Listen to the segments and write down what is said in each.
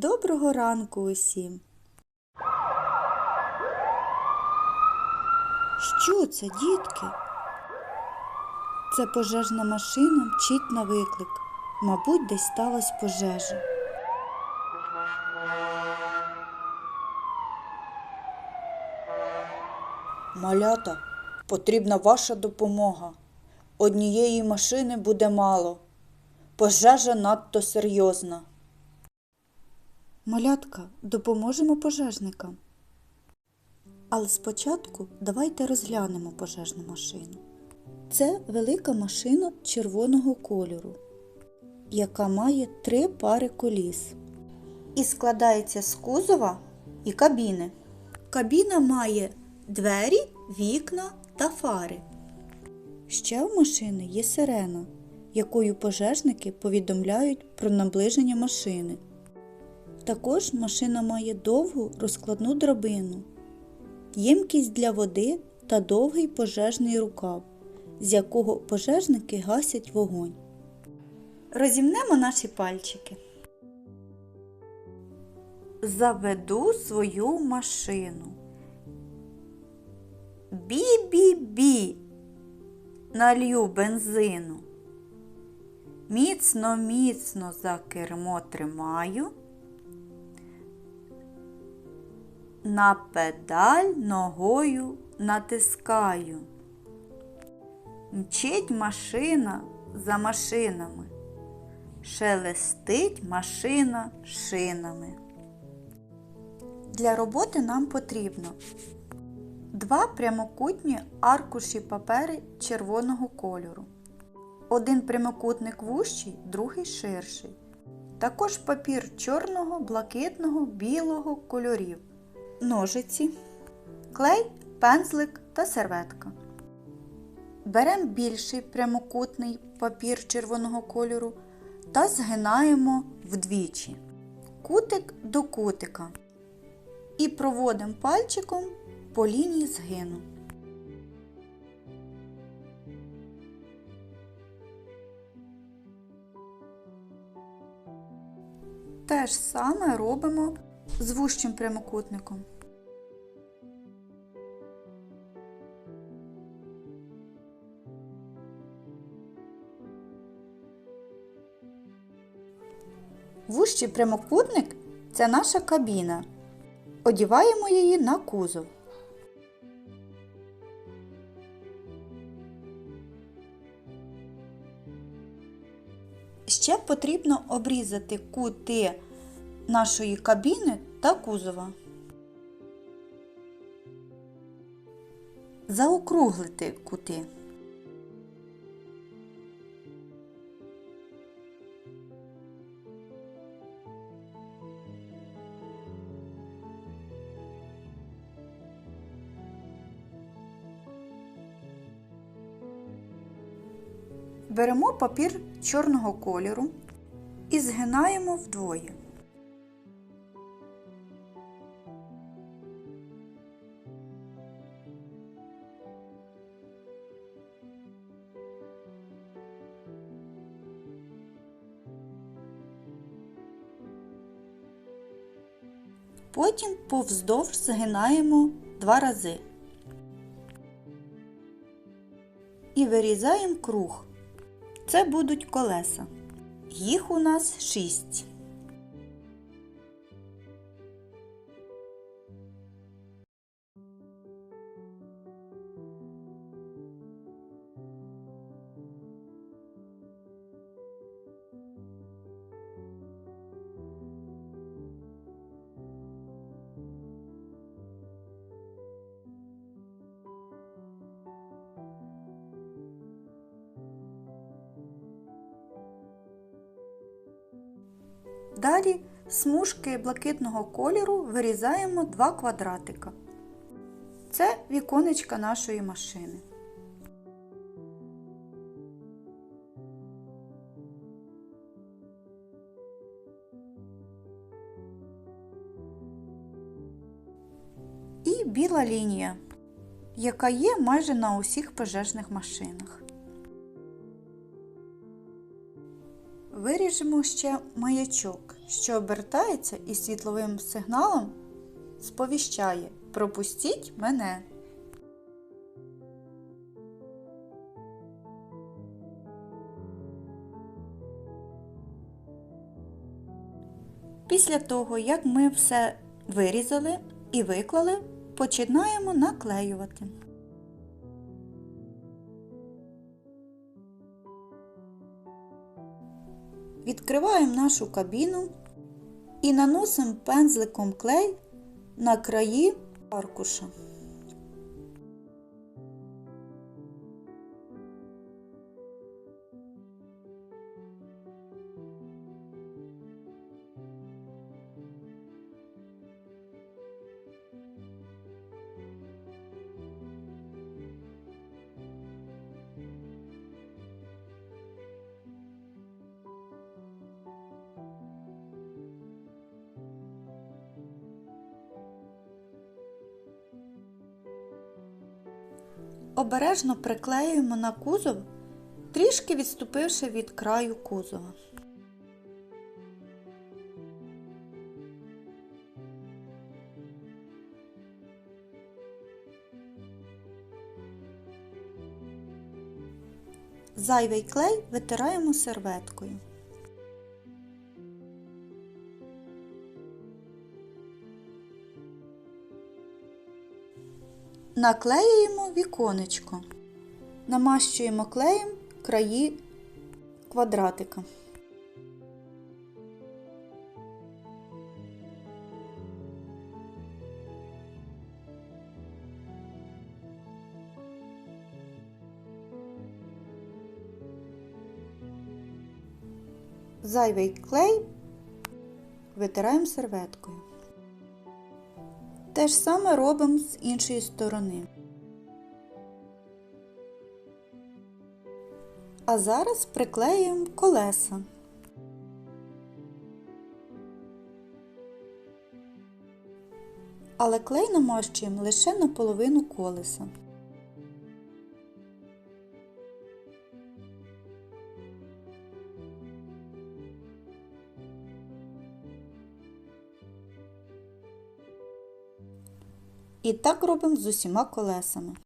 Доброго ранку усім! Що це, дітки? Це пожежна машина мчить на виклик. Мабуть, десь сталася пожежа. Малята, потрібна ваша допомога. Однієї машини буде мало. Пожежа надто серйозна. Малятка, допоможемо пожежникам. Але спочатку давайте розглянемо пожежну машину. Це велика машина червоного кольору, яка має три пари коліс і складається з кузова і кабіни. Кабіна має двері, вікна та фари. Ще в машини є сирена, якою пожежники повідомляють про наближення машини. Також машина має довгу розкладну драбину, ємкість для води та довгий пожежний рукав, з якого пожежники гасять вогонь. Розімнемо наші пальчики. Заведу свою машину. Бі-бі-бі, налью бензину. Міцно, міцно за кермо тримаю. На педаль ногою натискаю. Мчить машина за машинами. Шелестить машина шинами. Для роботи нам потрібно два прямокутні аркуші папери червоного кольору. Один прямокутник вущий, другий ширший. Також папір чорного, блакитного, білого кольорів. Ножиці, клей, пензлик та серветка. Беремо більший прямокутний папір червоного кольору та згинаємо вдвічі. Кутик до кутика. І проводимо пальчиком по лінії згину. Те ж саме робимо з вущим прямокутником. Вущий прямокутник це наша кабіна. Одіваємо її на кузов. Ще потрібно обрізати кути нашої кабіни та кузова. Заокруглити кути. Беремо папір чорного кольору і згинаємо вдвоє. Потім повздовж згинаємо два рази. І вирізаємо круг. Це будуть колеса. Їх у нас шість. Далі смужки блакитного кольору вирізаємо два квадратика. Це віконечка нашої машини. І біла лінія, яка є майже на усіх пожежних машинах. Виріжемо ще маячок що обертається і світловим сигналом сповіщає Пропустіть мене. Після того, як ми все вирізали і виклали, починаємо наклеювати. Відкриваємо нашу кабіну і наносимо пензликом клей на краї аркуша. Обережно приклеюємо на кузов, трішки відступивши від краю кузова. Зайвий клей витираємо серветкою. Наклеюємо віконечко. Намащуємо клеєм краї квадратика. Зайвий клей витираємо серветкою. Те ж саме робимо з іншої сторони. А зараз приклеюємо колеса. Але клей намащуємо лише на половину колеса. І так робимо з усіма колесами.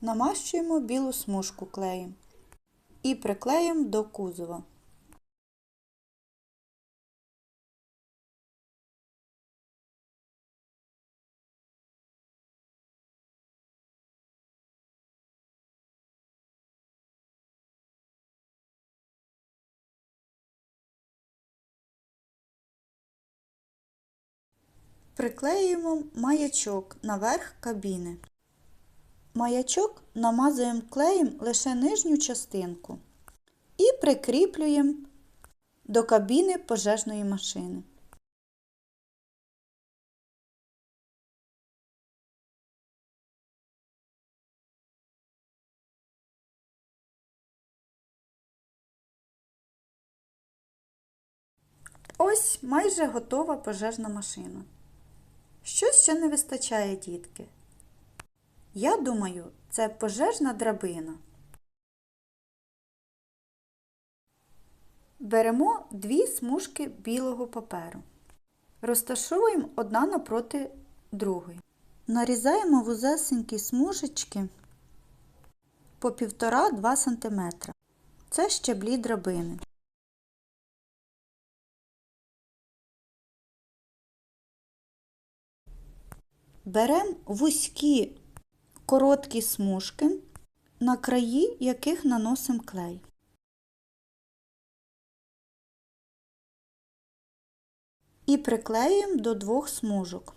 Намащуємо білу смужку клеєм і приклеїмо до кузова. Приклеюємо маячок наверх кабіни. Маячок намазуємо клеєм лише нижню частинку і прикріплюємо до кабіни пожежної машини. Ось майже готова пожежна машина. Що ще не вистачає, дітки? Я думаю, це пожежна драбина. Беремо дві смужки білого паперу. Розташовуємо одна напроти другої. Нарізаємо вузесенькі смужечки по 1,5-2 см. Це щеблі драбини. Беремо вузькі короткі смужки, на краї яких наносимо клей. І приклеюємо до двох смужок.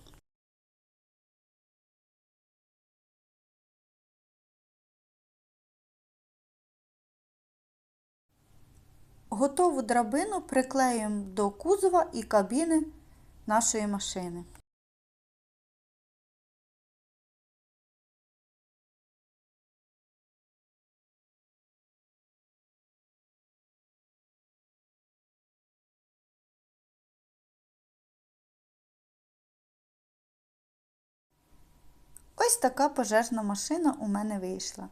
Готову драбину приклеюємо до кузова і кабіни нашої машини. Ось така пожежна машина у мене вийшла.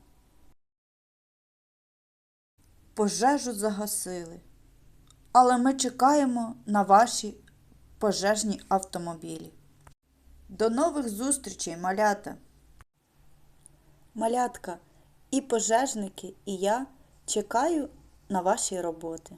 пожежу загасили. Але ми чекаємо на ваші пожежні автомобілі. До нових зустрічей, малята! Малятка, і пожежники, і я чекаю на ваші роботи.